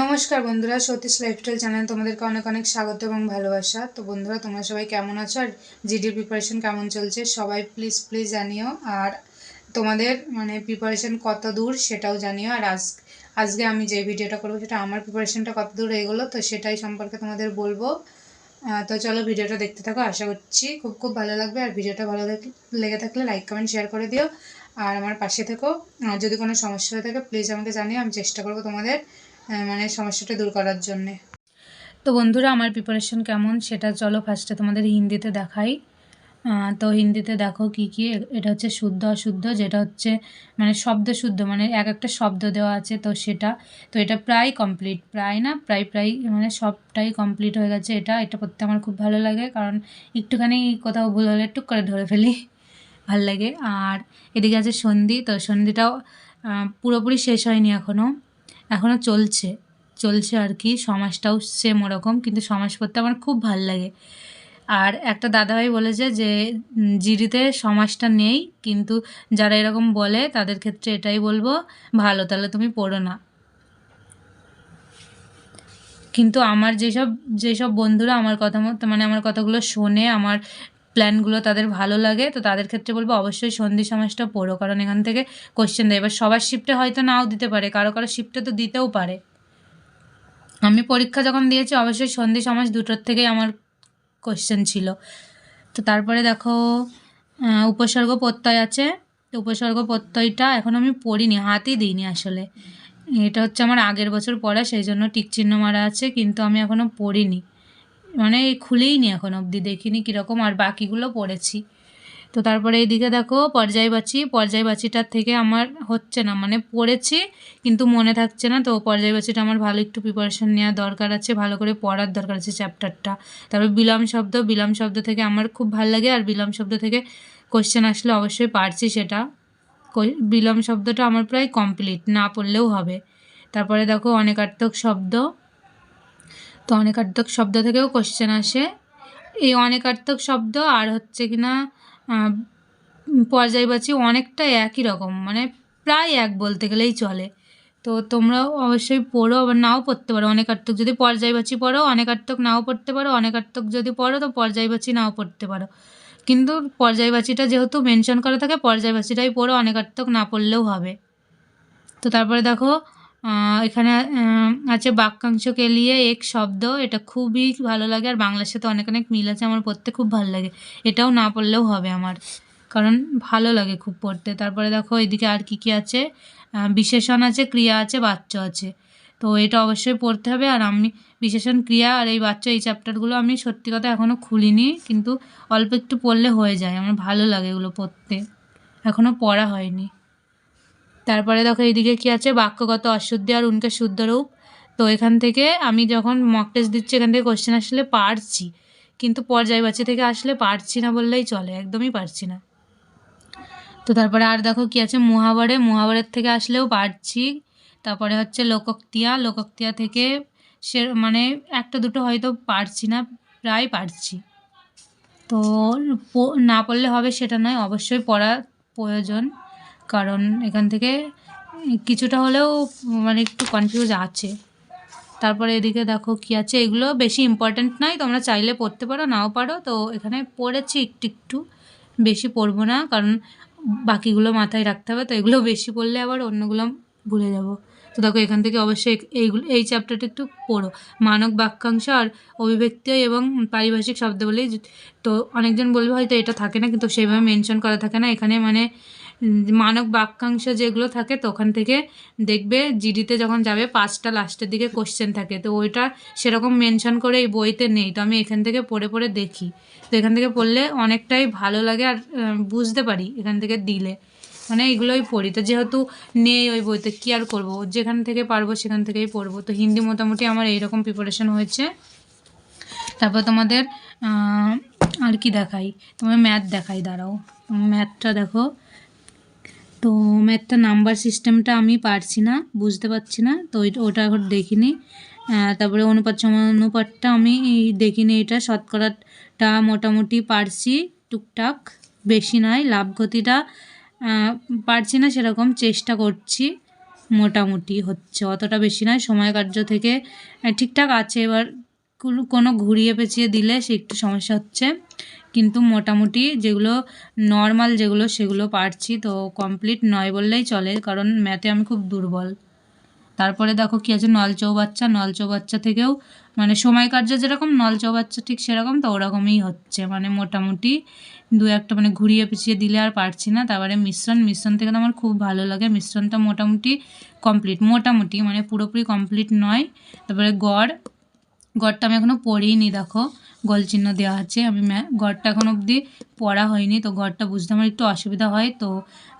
নমস্কার বন্ধুরা, Satish lifestyle channel তোমাদেরকে অনেক অনেক স্বাগত এবং ভালোবাসা। তো বন্ধুরা, তোমরা সবাই কেমন আছো আর জিডির প্রিপারেশন কেমন চলছে সবাই প্লিজ প্লিজ জানিও। আর তোমাদের মানে প্রিপারেশন কত দূর সেটাও জানিও। আর আজ, আজকে আমি যে ভিডিওটা করব সেটা আমার প্রিপারেশনটা কত দূর এগোলো তো সেটাই সম্পর্কে তোমাদের বলব। তো চলো ভিডিওটা দেখতে থাকো, আশা করছি খুব খুব ভালো লাগবে। আর ভিডিওটা ভালো লেগে থাকলে লাইক কমেন্ট শেয়ার করে দিও। আর আমার পাশে থেকো। আর যদি কোনো সমস্যা হয়ে থাকে প্লিজ আমাকে জানিও, আমি চেষ্টা করব তোমাদের মানে সমস্যাটা দূর করার জন্যে। তো বন্ধুরা, আমার প্রিপারেশন কেমন? সেটা চলো ফার্স্টে তোমাদের হিন্দিতে দেখাই। তো হিন্দিতে দেখো কি কি, এটা হচ্ছে শুদ্ধ, অশুদ্ধ, যেটা হচ্ছে মানে শব্দ শুদ্ধ মানে এক একটা শব্দ দেওয়া আছে তো সেটা। তো এটা প্রায় কমপ্লিট প্রায় না, প্রায় প্রায় মানে সবটাই কমপ্লিট হয়ে গেছে এটা। এটা পড়তে আমার খুব ভালো লাগে, কারণ একটুখানি কোথাও ভুল হলে টুক করে ধরে ফেলি, ভালো লাগে। আর এদিকে আছে সন্ধি, তো সন্ধিটাও পুরোপুরি শেষ হয়নি এখনও এখনও চলছে চলছে আর কি। সমাজটাও সেম ওরকম, কিন্তু সমাজ পড়তে আমার খুব ভালো লাগে। আর একটা দাদাভাই বলেছে যে জিডিতে সমাজটা নেই, কিন্তু যারা এরকম বলে, তাদের ক্ষেত্রে এটাই বলব, ভালো, তাহলে তুমি পড়ো না। কিন্তু আমার যেসব যেসব বন্ধুরা আমার কথা মতো মানে আমার কথাগুলো শোনে, আমার প্ল্যানগুলো তাদের ভালো লাগে, তো তাদের ক্ষেত্রে বলব অবশ্যই সন্ধি সমাজটা পড়ো। কারণ এখান থেকে কোশ্চেন দেয়। এবার সবার শিফটে হয়তো নাও দিতে পারে, কারও কারও শিফটে তো দিতেও পারে। আমি পরীক্ষা যখন দিয়েছি, অবশ্যই সন্ধি সমাজ দুটোর থেকেই আমার কোশ্চেন ছিল। তো তারপরে দেখো উপসর্গ প্রত্যয় আছে। তো উপসর্গ প্রত্যয়টা এখন আমি পড়িনি, হাতই দিইনি আসলে। এটা হচ্ছে আমার আগের বছর পড়া, সেই জন্য টিক চিহ্ন মারা আছে, কিন্তু আমি এখনও পড়িনি। মানে খুলেই নি এখন অবধি, দেখিনি কীরকম, আর বাকিগুলো পড়েছি। তো তারপরে এইদিকে দেখো পর্যায়বাচী পর্যায়বাচীটার থেকে আমার হচ্ছে না মানে পড়েছি কিন্তু মনে থাকছে না। তো পর্যায়বাচীটা আমার ভালো একটু প্রিপারেশন নেওয়ার দরকার আছে, ভালো করে পড়ার দরকার আছে চ্যাপ্টারটা তারপর বিলম শব্দ বিলম শব্দ থেকে আমার খুব ভালো লাগে, আর বিলম শব্দ থেকে কোশ্চেন আসলে অবশ্যই পারছি সেটা। বিলম শব্দটা আমার প্রায় কমপ্লিট না পড়লেও হবে। তারপরে দেখো অনেকার্থক শব্দ। তো অনেকার্থক শব্দ থেকেও কোশ্চেন আসে। এই অনেকার্থক শব্দ আর হচ্ছে কি না পর্যায়বাচী অনেকটা একই রকম মানে প্রায় এক বলতে গেলেই চলে। তো তোমরাও অবশ্যই পড়ো আবার নাও পড়তে পারো। অনেকার্থক যদি পর্যায়বাচী পড়ো, অনেকার্থক নাও পড়তে পারো। অনেকার্থক যদি পড়ো, তো পর্যায়বাচী নাও পড়তে পারো। কিন্তু পর্যায়বাচীটা যেহেতু মেনশন করা থাকে, পর্যায়বাচীটাই পড়ো, অনেকার্থক না পড়লেও হবে। তো তারপরে দেখো এখানে আছে বাক্যাংশকে নিয়ে এক শব্দ, এটা খুবই ভালো লাগে। আর বাংলার সাথে অনেক অনেক মিল আছে, আমার পড়তে খুব ভালো লাগে। এটাও না পড়লেও হবে আমার, কারণ ভালো লাগে খুব পড়তে। তারপরে দেখো, এদিকে আর কি কি আছে? বিশেষণ আছে, ক্রিয়া আছে, বাচ্য আছে। তো এটা অবশ্যই পড়তে হবে। আর আমি, বিশেষণ, ক্রিয়া আর এই বাচ্চা এই চ্যাপ্টারগুলো আমি সত্যি কথা এখনও খুলিনি, কিন্তু অল্প একটু পড়লে হয়ে যায়। আমার ভালো লাগে এগুলো পড়তে। এখনও পড়া হয়নি। তারপরে দেখো এইদিকে কি আছে? বাক্যগত অশুদ্ধি আর উনকে শুদ্ধ রূপ। তো এখান থেকে আমি যখন মক টেস্ট দিচ্ছি, এখান থেকে কোশ্চেন আসলে পারছি। কিন্তু পর্যায়বাচী থেকে আসলে পারছি না বললেই চলে, একদমই পারছি না। তো তারপরে আর দেখো কি আছে? মহাবারে, মহাবারের থেকে আসলেও পারছি। তারপরে হচ্ছে লোকক্তিয়া লোকক্তিয়া থেকে সে মানে একটা দুটো হয়তো পারছি না, প্রায় পারছি। তো না পড়লে হবে সেটা নয়, অবশ্যই পড়া প্রয়োজন। কারণ এখান থেকে কিছুটা হলেও মানে একটু কনফিউজ আছে। তারপরে এদিকে দেখো কি আছে, এগুলো বেশি ইম্পর্ট্যান্ট নয়, তোমরা চাইলে পড়তে পারো, নাও পারো। তো এখানে পড়েছি একটু একটু, বেশি পড়ব না, কারণ বাকিগুলো মাথায় রাখতে হবে, তো এগুলো বেশি পড়লে আবার অন্যগুলো ভুলে যাব। তো দেখো এখান থেকে অবশ্যই এইগুলো, এই চ্যাপ্টারটা একটু পড়ো। মানক বাক্যাংশ আর অভিব্যক্তি এবং পারিভাষিক শব্দ বলেই তো অনেকজন বলবে হয়তো এটা থাকে না, কিন্তু সেইভাবে মেনশন করা থাকে না। এখানে মানে মানক বাক্যাংশ যেগুলো থাকে, তো ওখান থেকে দেখবে জিডিতে যখন যাবে, পাঁচটা লাস্টের দিকে কোশ্চেন থাকে। তো ওইটা সেরকম মেনশন করে এই বইতে নেই। তো আমি এখান থেকে পড়ে পড়ে দেখি। তো এখান থেকে পড়লে অনেকটাই ভালো লাগে আর বুঝতে পারি এখান থেকে দিলে। মানে এগুলোই পড়ি। তো যেহেতু নেই ওই বইতে, কী আর করব? যেখান থেকে পারব সেখান থেকেই পড়ব। তো হিন্দি মোটামুটি আমার এইরকম প্রিপারেশন হয়েছে। তারপর তোমাদের আর কি দেখাই? তোমার ম্যাথ দেখাই, দাঁড়াও। ম্যাথটা দেখো। তো ম্যাথটা নাম্বার সিস্টেমটা আমি পারছি না, বুঝতে পারছি না, তো ওটা এখন দেখিনি। তারপরে অনুপাত সমানুপাতটা আমি দেখিনি, এটা শতকরাটা মোটামুটি পারছি, টুকটাক। বেশি নয় লাভ ক্ষতিটা পারছি না সেরকম, চেষ্টা করছি, মোটামুটি হচ্ছে। অতটা বেশি নয় সময় কার্য থেকে ঠিকঠাক আছে এবার কোনো- ঘুরিয়ে পেঁচিয়ে দিলে সে একটু সমস্যা হচ্ছে। কিন্তু মোটামুটি যেগুলো নর্মাল যেগুলো, সেগুলো পারছি তো কমপ্লিট নয় বললেই চলে, কারণ ম্যাথে আমি খুব দুর্বল। তারপরে দেখো কী আছে, নল চৌবাচ্চা নল চৌবাচ্চা থেকেও মানে সময় কার্য যেরকম নল চৌবাচ্চা ঠিক সেরকম তো ওরকমই হচ্ছে। মানে মোটামুটি দু একটা মানে ঘুরিয়ে পিছিয়ে দিলে আর পারছি না। তারপরে মিশ্রণ মিশ্রণ থেকে তো আমার খুব ভালো লাগে। মিশ্রণটা মোটামুটি কমপ্লিট মোটামুটি মানে পুরোপুরি কমপ্লিট নয়। তারপরে গড় গড়টা আমি এখনও পড়িনি, দেখো। গোল চিহ্ন দেওয়া আছে। আমি গড়টা এখন অবধি পড়া হয়নি, তো গড়টা বুঝতে আমার একটু অসুবিধা হয়, তো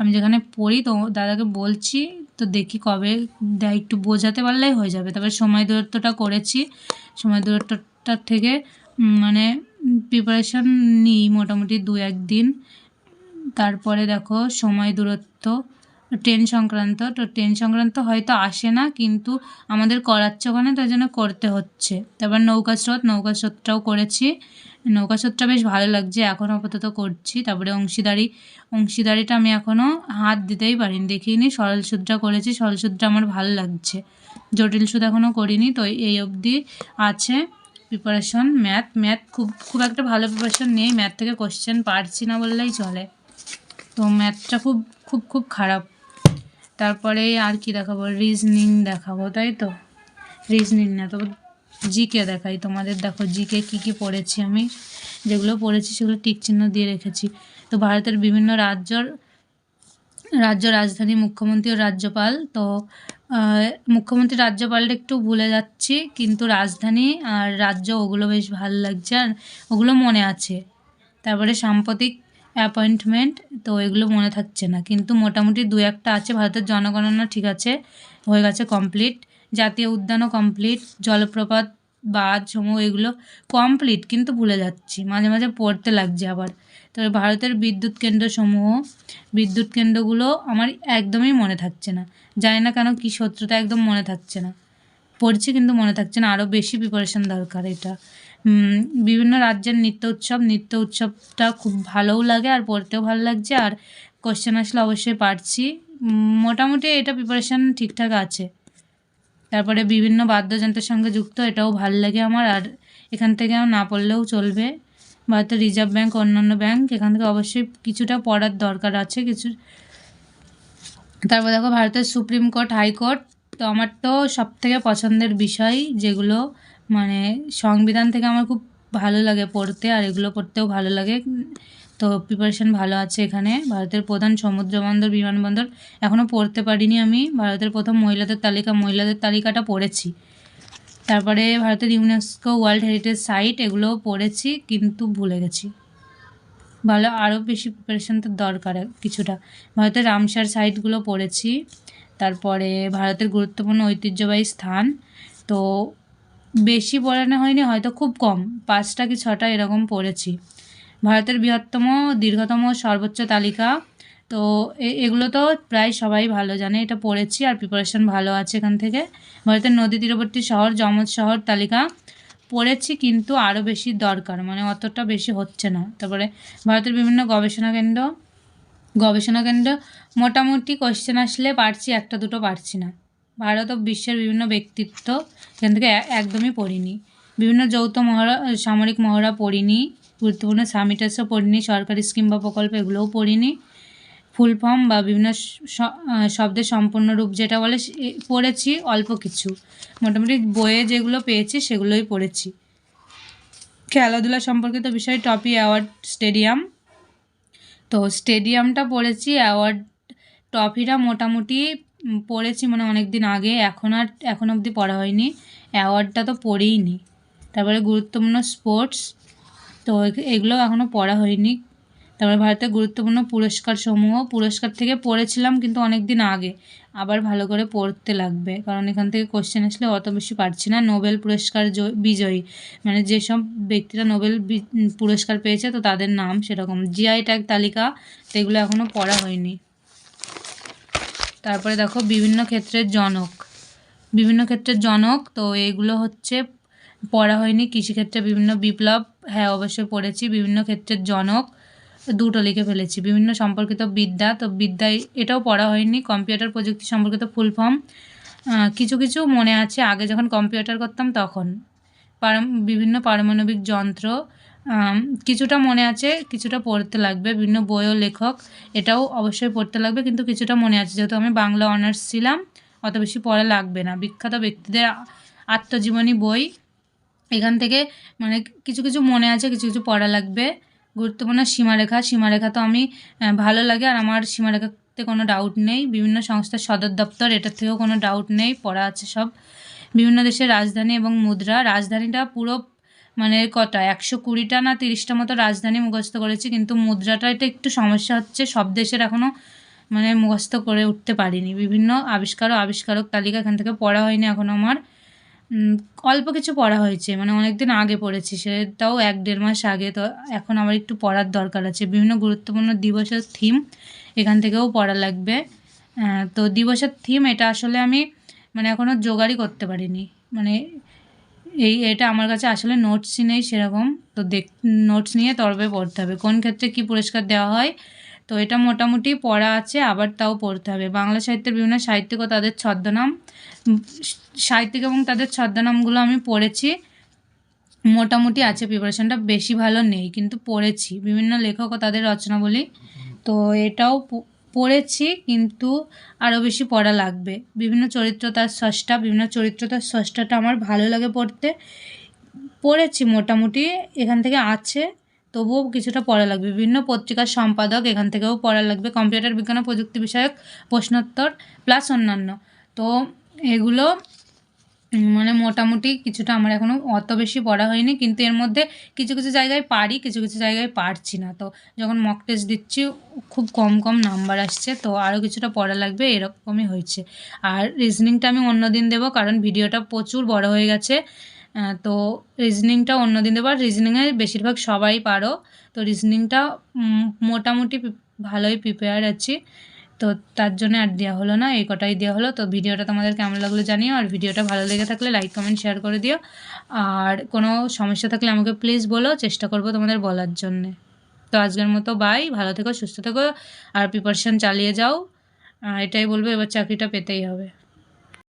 আমি যেখানে পড়ি, তো দাদাকে বলছি, তো দেখি কবে দেয়, একটু বোঝাতে পারলেই হয়ে যাবে। তারপরে সময় দূরত্বটা করেছি। সময় দূরত্বটার থেকে মানে প্রিপারেশন নিই মোটামুটি দু একদিন তারপরে দেখো, সময় দূরত্ব ট্রেন সংক্রান্ত, তো ট্রেন সংক্রান্ত হয়তো আসে না, কিন্তু আমাদের করাচ্ছে ওখানে তাই জন্য করতে হচ্ছে। তারপর নৌকা স্রোত, নৌকা স্রোতটাও করেছি। নৌকা স্রোতটা বেশ ভালো লাগছে, এখন আপাতত করছি। তারপরে অংশীদারি, অংশীদারিটা আমি এখনও হাত দিতেই পারিনি, দেখিনি। সরল সুদটা করেছি, সরল সুদটা আমার ভালো লাগছে। জটিল সুদ এখনও করিনি, তো এই অবধি আছে প্রিপারেশন ম্যাথ ম্যাথ খুব খুব একটা ভালো প্রিপারেশন নেই ম্যাথ থেকে কোশ্চেন পারছি না বললেই চলে। তো ম্যাথটা খুব খুব খুব খারাপ। তারপরে আর কি দেখাবো? রিজনিং দেখাবো, তাই তো? রিজনিং না তো জিকে দেখাই। তোমাদের দেখো জিকে কি কি পড়েছি আমি? যেগুলো পড়েছি সেগুলো টিক চিহ্ন দিয়ে রেখেছি। তো ভারতের বিভিন্ন রাজ্যর, রাজ্য রাজধানী মুখ্যমন্ত্রী ও রাজ্যপাল। তো মুখ্যমন্ত্রী রাজ্যপালটা একটু ভুলে যাচ্ছি, কিন্তু রাজধানী আর রাজ্য, ওগুলো বেশ ভালো লাগছে। আর ওগুলো মনে আছে। তারপরে সাম্প্রতিক অ্যাপয়েন্টমেন্ট তো এগুলো মনে থাকছে না। কিন্তু মোটামুটি দু একটা আছে, ভারতের জনগণনা ঠিক আছে, হয়ে গেছে কমপ্লিট জাতীয় উদ্যানও কমপ্লিট জলপ্রপাত, বাঁধ সমূহ এগুলো কমপ্লিট কিন্তু ভুলে যাচ্ছি। মাঝে মাঝে পড়তে লাগছে আবার। তবে ভারতের বিদ্যুৎ কেন্দ্রসমূহ বিদ্যুৎ কেন্দ্রগুলো আমার একদমই মনে থাকছে না। জানি না কেন কী শত্রুতা একদম মনে থাকছে না। পড়ছি কিন্তু মনে থাকছে না আরও বেশি প্রিপারেশন দরকার এটা। বিভিন্ন রাজ্যের নৃত্য উৎসব, নৃত্য উৎসবটা খুব ভালোও লাগে আর পড়তেও ভালো লাগছে আর কোশ্চেন আসলে অবশ্যই পারছি। মোটামুটি এটা প্রিপারেশন ঠিকঠাক আছে। তারপরে বিভিন্ন বাদ্যযন্ত্রের সঙ্গে যুক্ত, এটাও ভালো লাগে আমার আর এখান থেকে আমার না পড়লেও চলবে। ভারতের রিজার্ভ ব্যাঙ্ক অন্যান্য ব্যাঙ্ক এখান থেকে অবশ্যই কিছুটা পড়ার দরকার আছে, কিছু তারপর দেখো ভারতের সুপ্রিম কোর্ট হাইকোর্ট তো আমার তো সব থেকে পছন্দের বিষয় যেগুলো মানে সংবিধান থেকে আমার খুব ভালো লাগে পড়তে, আর এগুলো পড়তেও ভালো লাগে। তো প্রিপারেশন ভালো আছে এখানে। ভারতের প্রধান সমুদ্র বন্দর বিমানবন্দর এখনও পড়তে পারিনি আমি। ভারতের প্রথম মহিলাদের তালিকা, মহিলাদের তালিকাটা পড়েছি। তারপরে ভারতের ইউনেস্কো ওয়ার্ল্ড হেরিটেজ সাইট এগুলোও পড়েছি, কিন্তু ভুলে গেছি। ভালো আরও বেশি প্রিপারেশান তো দরকার কিছুটা। ভারতের রামসার সাইটগুলো পড়েছি। তারপরে ভারতের গুরুত্বপূর্ণ ঐতিহ্যবাহী স্থান। তো বেশি পড়ানো হয়নি, হয়তো খুব কম। পাঁচটা কি ছটা এরকম পড়েছি। ভারতের বৃহত্তম, দীর্ঘতম, সর্বোচ্চ তালিকা। তো এগুলো তো প্রায় সবাই ভালো জানে। এটা পড়েছি আর প্রিপারেশন ভালো আছে এখান থেকে। ভারতের নদী তীরবর্তী শহর, যমজ শহর তালিকা। পড়েছি কিন্তু আরও বেশি দরকার মানে অতটা বেশি হচ্ছে না। তারপরে ভারতের বিভিন্ন গবেষণা কেন্দ্র। গবেষণা কেন্দ্র, মোটামুটি কোশ্চেন আসলে পারছি, একটা দুটো পারছি না। ভারত ও বিশ্বের বিভিন্ন ব্যক্তিত্ব এখান থেকে একদমই পড়িনি। বিভিন্ন যৌথ মহড়া, সামরিক মহড়া পড়িনি, গুরুত্বপূর্ণ সামিটাসও পড়িনি, সরকারি স্কিম বা প্রকল্প এগুলোও পড়িনি। ফুল ফর্ম বা বিভিন্ন শব্দের সম্পূর্ণ রূপ যেটা বলে পড়েছি অল্প কিছু। মোটামুটি বইয়ে যেগুলো পেয়েছি সেগুলোই পড়েছি। খেলাধুলা সম্পর্কিত বিষয়, টপি অ্যাওয়ার্ড স্টেডিয়াম। তো স্টেডিয়ামটা পড়েছি, অ্যাওয়ার্ড, ট্রফিটা মোটামুটি পড়েছি মানে অনেক দিন আগে, এখন আর, এখন অবধি পড়া হয়নি। অ্যাওয়ার্ডটা তো পড়েই নি তারপরে গুরুত্বপূর্ণ স্পোর্টস তো এগুলো এখনও পড়া হয়নি। তারপরে ভারতের গুরুত্বপূর্ণ পুরস্কার সমূহ পুরস্কার থেকে পড়েছিলাম কিন্তু অনেক দিন আগে। আবার ভালো করে পড়তে লাগবে, কারণ এখান থেকে কোশ্চেন আসলে অত বেশি পারছি না। নোবেল পুরস্কার বিজয়ী। মানে যেসব ব্যক্তিরা নোবেল পুরস্কার পেয়েছে, তো তাদের নাম সেরকম। জিআই ট্যাগ তালিকা, তো এগুলো এখনও পড়া হয়নি। তারপরে দেখো বিভিন্ন ক্ষেত্রের জনক। বিভিন্ন ক্ষেত্রের জনক, তো এগুলো হচ্ছে পড়া হয়নি, কৃষিক্ষেত্রে বিভিন্ন বিপ্লব হ্যাঁ অবশ্যই পড়েছি, বিভিন্ন ক্ষেত্রের জনক, দুটো লিখে ফেলেছি। বিভিন্ন সম্পর্কিত বিদ্যা, তো বিদ্যায় এটাও পড়া হয়নি, কম্পিউটার প্রযুক্তি সম্পর্কিত ফুল ফর্ম। কিছু কিছু মনে আছে, আগে যখন কম্পিউটার করতাম তখন। বিভিন্ন পারমাণবিক যন্ত্র কিছুটা মনে আছে, কিছুটা পড়তে লাগবে। বিভিন্ন বই ও লেখক, এটাও অবশ্যই পড়তে লাগবে, কিন্তু কিছুটা মনে আছে। যেহেতু আমি বাংলা অনার্স ছিলাম, অত বেশি পড়া লাগবে না। বিখ্যাত ব্যক্তিদের আত্মজীবনী বই, এখান থেকে মানে কিছু কিছু মনে আছে, কিছু কিছু পড়া লাগবে। গুরুত্বপূর্ণ সীমারেখা সীমারেখা তো আমি ভালো লাগে, আর আমার সীমারেখাতে কোনো ডাউট নেই। বিভিন্ন সংস্থার সদর দপ্তর, এটার থেকেও কোনো ডাউট নেই, পড়া আছে সব। বিভিন্ন দেশের রাজধানী এবং মুদ্রা, রাজধানীটা পুরো মানে কটা? একশো কুড়িটা না তিরিশটা মতো রাজধানী মুখস্থ করেছি, কিন্তু মুদ্রাটা এটা একটু সমস্যা হচ্ছে। সব দেশের এখনও মানে মুখস্থ করে উঠতে পারিনি। বিভিন্ন আবিষ্কার ও আবিষ্কারক তালিকা এখান থেকে পড়া হয়নি এখন আমার। অল্প কিছু পড়া হয়েছে মানে অনেক দিন আগে পড়েছি, সেটাও এক দেড় মাস আগে। তো এখন আমার একটু পড়ার দরকার আছে। বিভিন্ন গুরুত্বপূর্ণ দিবসের থিম এখান থেকেও পড়া লাগবে। তো দিবসের থিম এটা আসলে আমি মানে এখনও জোগাড়ই করতে পারিনি। মানে এই, এটা আমার কাছে আসলে নোটসই নেই সেরকম। তো দেখ নোটস নিয়ে তরবে পড়তে হবে। কোন ক্ষেত্রে কি পুরস্কার দেওয়া হয়? তো এটা মোটামুটি পড়া আছে, আবার তাও পড়তে হবে। বাংলা সাহিত্যের বিভিন্ন সাহিত্যিক ও তাদের ছদ্মনাম সাহিত্যিক এবং তাদের ছদ্মনামগুলো আমি পড়েছি। মোটামুটি আছে প্রিপারেশনটা বেশি ভালো নেই, কিন্তু পড়েছি। বিভিন্ন লেখক ও তাদের রচনাবলী। তো এটাও পড়েছি, কিন্তু আরও বেশি পড়া লাগবে। বিভিন্ন চরিত্র তার স্রষ্টা, বিভিন্ন চরিত্র তার স্রষ্টাটা আমার ভালো লাগে পড়তে। পড়েছি মোটামুটি, এখান থেকে আছে, তবুও কিছুটা পড়া লাগবে। বিভিন্ন পত্রিকার সম্পাদক, এখান থেকেও পড়া লাগবে। কম্পিউটার বিজ্ঞান ও প্রযুক্তি বিষয়ক প্রশ্নোত্তর, প্লাস অন্যান্য। তো এগুলো মানে মোটামুটি কিছুটা আমার এখনও অত বেশি পড়া হয়নি, কিন্তু এর মধ্যে কিছু কিছু জায়গায় পারি, কিছু কিছু জায়গায় পারছি না। তো যখন মক টেস্ট দিচ্ছি, খুব কম কম নাম্বার আসছে, তো আরও কিছুটা পড়া লাগবে, এরকমই হয়েছে। আর রিজনিংটা আমি অন্য দিন দেবো, কারণ ভিডিওটা প্রচুর বড় হয়ে গেছে। তো রিজনিংটা অন্য দিন দেবো, আর রিজনিংয়ে বেশিরভাগ সবাই পারো। তো রিজনিংটা মোটামুটি ভালোই প্রিপেয়ার আছি। তো তার জন্য আর দেওয়া হলো না, এই কটাই দেওয়া হলো। তো ভিডিওটা তোমাদের কেমন লাগল জানিও, আর ভিডিওটা ভালো লেগে থাকলে লাইক কমেন্ট শেয়ার করে দিও। আর কোনো সমস্যা থাকলে আমাকে প্লিজ বলো, চেষ্টা করব তোমাদের বলার জন্যে। তো আজকের মতো বাই ভালো থেকো, সুস্থ থেকো, আর প্রিপারেশান চালিয়ে যাও। এটাই বলব, এবার চাকরিটা পেতেই হবে।